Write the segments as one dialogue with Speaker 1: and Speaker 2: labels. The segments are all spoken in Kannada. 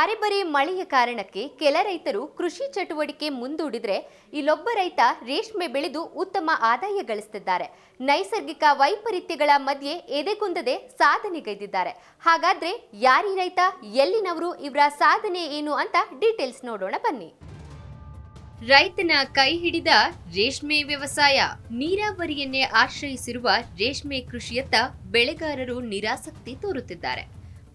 Speaker 1: ಅರೆಬರೆ ಮಳೆಯ ಕಾರಣಕ್ಕೆ ಕೆಲ ರೈತರು ಕೃಷಿ ಚಟುವಟಿಕೆ ಮುಂದೂಡಿದ್ರೆ ಇಲ್ಲೊಬ್ಬ ರೈತ ರೇಷ್ಮೆ ಬೆಳೆದು ಉತ್ತಮ ಆದಾಯ ಗಳಿಸುತ್ತಿದ್ದಾರೆ ನೈಸರ್ಗಿಕ ವೈಪರೀತ್ಯಗಳ ಮಧ್ಯೆ ಎದೆಗುಂದದೆ ಸಾಧನೆಗೈದಿದ್ದಾರೆ ಹಾಗಾದ್ರೆ ಯಾರಿ ರೈತ, ಎಲ್ಲಿನವರು ಇವರ ಸಾಧನೆ ಏನು ಅಂತ ಡೀಟೇಲ್ಸ್ ನೋಡೋಣ ಬನ್ನಿ. ರೈತನ ಕೈ ಹಿಡಿದ ರೇಷ್ಮೆ ವ್ಯವಸಾಯ, ನೀರಾವರಿಯನ್ನೇ ಆಶ್ರಯಿಸಿರುವ ರೇಷ್ಮೆ ಕೃಷಿಯತ್ತ ಬೆಳೆಗಾರರು ನಿರಾಸಕ್ತಿ ತೋರುತ್ತಿದ್ದಾರೆ.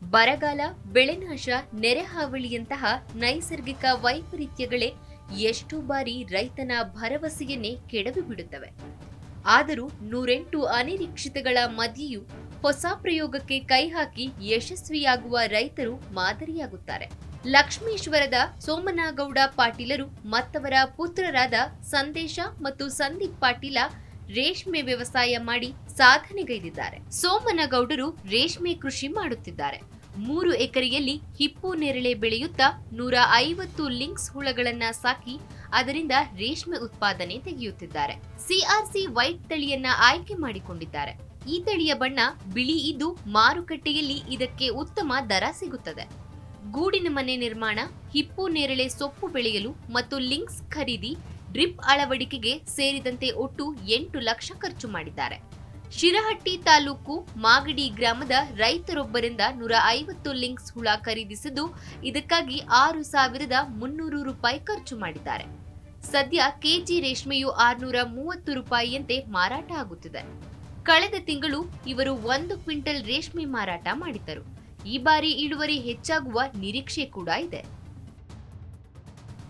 Speaker 1: ಬರಗಾಲ, ಬೆಳೆನಾಶ ನೆರೆಹಾವಳಿಯಂತಹ ನೈಸರ್ಗಿಕ ವೈಪರೀತ್ಯಗಳೇ ಎಷ್ಟೋ ಬಾರಿ ರೈತನ ಭರವಸೆಯನ್ನೇ ಕೆಡವಿ ಬಿಡುತ್ತವೆ. ಆದರೂ ನೂರೆಂಟು ಅನಿರೀಕ್ಷಿತಗಳ ಮಧ್ಯೆಯೂ ಹೊಸ ಪ್ರಯೋಗಕ್ಕೆ ಕೈ ಹಾಕಿ ಯಶಸ್ವಿಯಾಗುವ ರೈತರು ಮಾದರಿಯಾಗುತ್ತಾರೆ. ಲಕ್ಷ್ಮೀಶ್ವರದ ಸೋಮನಗೌಡ ಪಾಟೀಲರು ಮತ್ತವರ ಪುತ್ರರಾದ ಸಂದೇಶ ಮತ್ತು ಸಂದೀಪ್ ಪಾಟೀಲ ರೇಷ್ಮೆ ವ್ಯವಸಾಯ ಮಾಡಿ ಸಾಧನೆಗೈದಿದ್ದಾರೆ. ಸೋಮನಗೌಡರು ರೇಷ್ಮೆ ಕೃಷಿ ಮಾಡುತ್ತಿದ್ದಾರೆ. ಮೂರು ಎಕರೆಯಲ್ಲಿ ಹಿಪ್ಪು ನೇರಳೆ ಬೆಳೆಯುತ್ತಾ ನೂರ ಐವತ್ತು ಲಿಂಕ್ಸ್ ಹುಳಗಳನ್ನ ಸಾಕಿ ಅದರಿಂದ ರೇಷ್ಮೆ ಉತ್ಪಾದನೆ ತೆಗೆಯುತ್ತಿದ್ದಾರೆ. ಸಿಆರ್ಸಿ ವೈಟ್ ತಳಿಯನ್ನ ಆಯ್ಕೆ ಮಾಡಿಕೊಂಡಿದ್ದಾರೆ. ಈ ತಳಿಯ ಬಣ್ಣ ಬಿಳಿ ಇದ್ದು ಮಾರುಕಟ್ಟೆಯಲ್ಲಿ ಇದಕ್ಕೆ ಉತ್ತಮ ದರ ಸಿಗುತ್ತದೆ. ಗೂಡಿನ ಮನೆ ನಿರ್ಮಾಣ, ಹಿಪ್ಪು ನೇರಳೆ ಸೊಪ್ಪು ಬೆಳೆಯಲು ಮತ್ತು ಲಿಂಕ್ಸ್ ಖರೀದಿ ಡ್ರಿಪ್ ಅಳವಡಿಕೆಗೆ ಸೇರಿದಂತೆ ಒಟ್ಟು ಎಂಟು ಲಕ್ಷ ಖರ್ಚು ಮಾಡಿದ್ದಾರೆ. ಶಿರಹಟ್ಟಿ ತಾಲೂಕು ಮಾಗಡಿ ಗ್ರಾಮದ ರೈತರೊಬ್ಬರಿಂದ ನೂರ ಐವತ್ತು ಲಿಂಕ್ಸ್ ಹುಳ ಖರೀದಿಸಿದ್ದು, ಇದಕ್ಕಾಗಿ ಆರು ಸಾವಿರದ ಮುನ್ನೂರು ರೂಪಾಯಿ ಖರ್ಚು ಮಾಡಿದ್ದಾರೆ. ಸದ್ಯ ಕೆಜಿ ರೇಷ್ಮೆಯು ಆರುನೂರ ಮೂವತ್ತು ರೂಪಾಯಿಯಂತೆ ಮಾರಾಟ ಆಗುತ್ತಿದೆ. ಕಳೆದ ತಿಂಗಳು ಇವರು ಒಂದು ಕ್ವಿಂಟಲ್ ರೇಷ್ಮೆ ಮಾರಾಟ ಮಾಡಿದ್ದರು. ಈ ಬಾರಿ ಇಳುವರಿ ಹೆಚ್ಚಾಗುವ ನಿರೀಕ್ಷೆ ಕೂಡ ಇದೆ.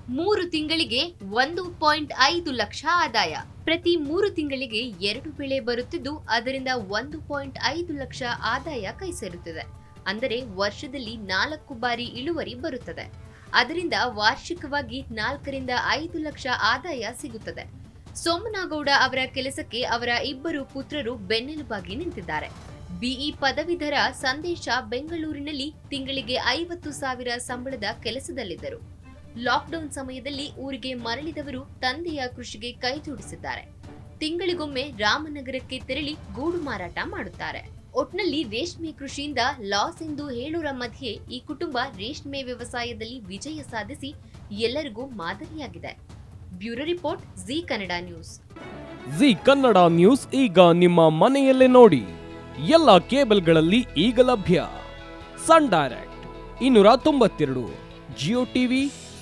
Speaker 1: ಮೂರು ತಿಂಗಳಿಗೆ ಒಂದು ಪಾಯಿಂಟ್ ಐದು ಲಕ್ಷ ಆದಾಯ. ಪ್ರತಿ ಮೂರು ತಿಂಗಳಿಗೆ ಎರಡು ಬೆಳೆ ಬರುತ್ತಿದ್ದು, ಅದರಿಂದ ಒಂದು ಪಾಯಿಂಟ್ ಐದು ಲಕ್ಷ ಆದಾಯ ಕೈ ಸೇರುತ್ತದೆ ಅಂದರೆ ವರ್ಷದಲ್ಲಿ ನಾಲ್ಕು ಬಾರಿ ಇಳುವರಿ ಬರುತ್ತದೆ. ಅದರಿಂದ ವಾರ್ಷಿಕವಾಗಿ ನಾಲ್ಕರಿಂದ ಐದು ಲಕ್ಷ ಆದಾಯ ಸಿಗುತ್ತದೆ. ಸೋಮನಗೌಡ ಅವರ ಕೆಲಸಕ್ಕೆ ಅವರ ಇಬ್ಬರು ಪುತ್ರರು ಬೆನ್ನೆಲುಬಾಗಿ ನಿಂತಿದ್ದಾರೆ. ಬಿಇ ಪದವೀಧರ ಸಂದೇಶ ಬೆಂಗಳೂರಿನಲ್ಲಿ ತಿಂಗಳಿಗೆ ಐವತ್ತು ಸಾವಿರ ಸಂಬಳದ ಕೆಲಸದಲ್ಲಿದ್ದರು. ಲಾಕ್ಡೌನ್ ಸಮಯದಲ್ಲಿ ಊರಿಗೆ ಮರಳಿದವರು ತಂದೆಯ ಕೃಷಿಗೆ ಕೈ ಜೋಡಿಸಿದ್ದಾರೆ. ತಿಂಗಳಿಗೊಮ್ಮೆ ರಾಮನಗರಕ್ಕೆ ತೆರಳಿ ಗೂಡು ಮಾರಾಟ ಮಾಡುತ್ತಾರೆ. ಒಟ್ನಲ್ಲಿ ರೇಷ್ಮೆ ಕೃಷಿಯಿಂದ ಲಾಸ್ ಎಂದು ಹೇಳುವ ಮಧ್ಯೆ ಈ ಕುಟುಂಬ ರೇಷ್ಮೆ ವ್ಯವಸಾಯದಲ್ಲಿ ವಿಜಯ ಸಾಧಿಸಿ ಎಲ್ಲರಿಗೂ ಮಾದರಿಯಾಗಿದೆ. Bureau report, Zee Kannada news.
Speaker 2: Zee Kannada news ಈಗ ನಿಮ್ಮ ಮನೆಯಲ್ಲೇ ನೋಡಿ. ಎಲ್ಲ ಕೇಬಲ್ಗಳಲ್ಲಿ ಈಗ ಲಭ್ಯ. ಸನ್ ಡೈರೆಕ್ಟ್, ಇನ್ನೂರ ತೊಂಬತ್ತೆರಡು, ಜಿಯೋ ಟಿವಿ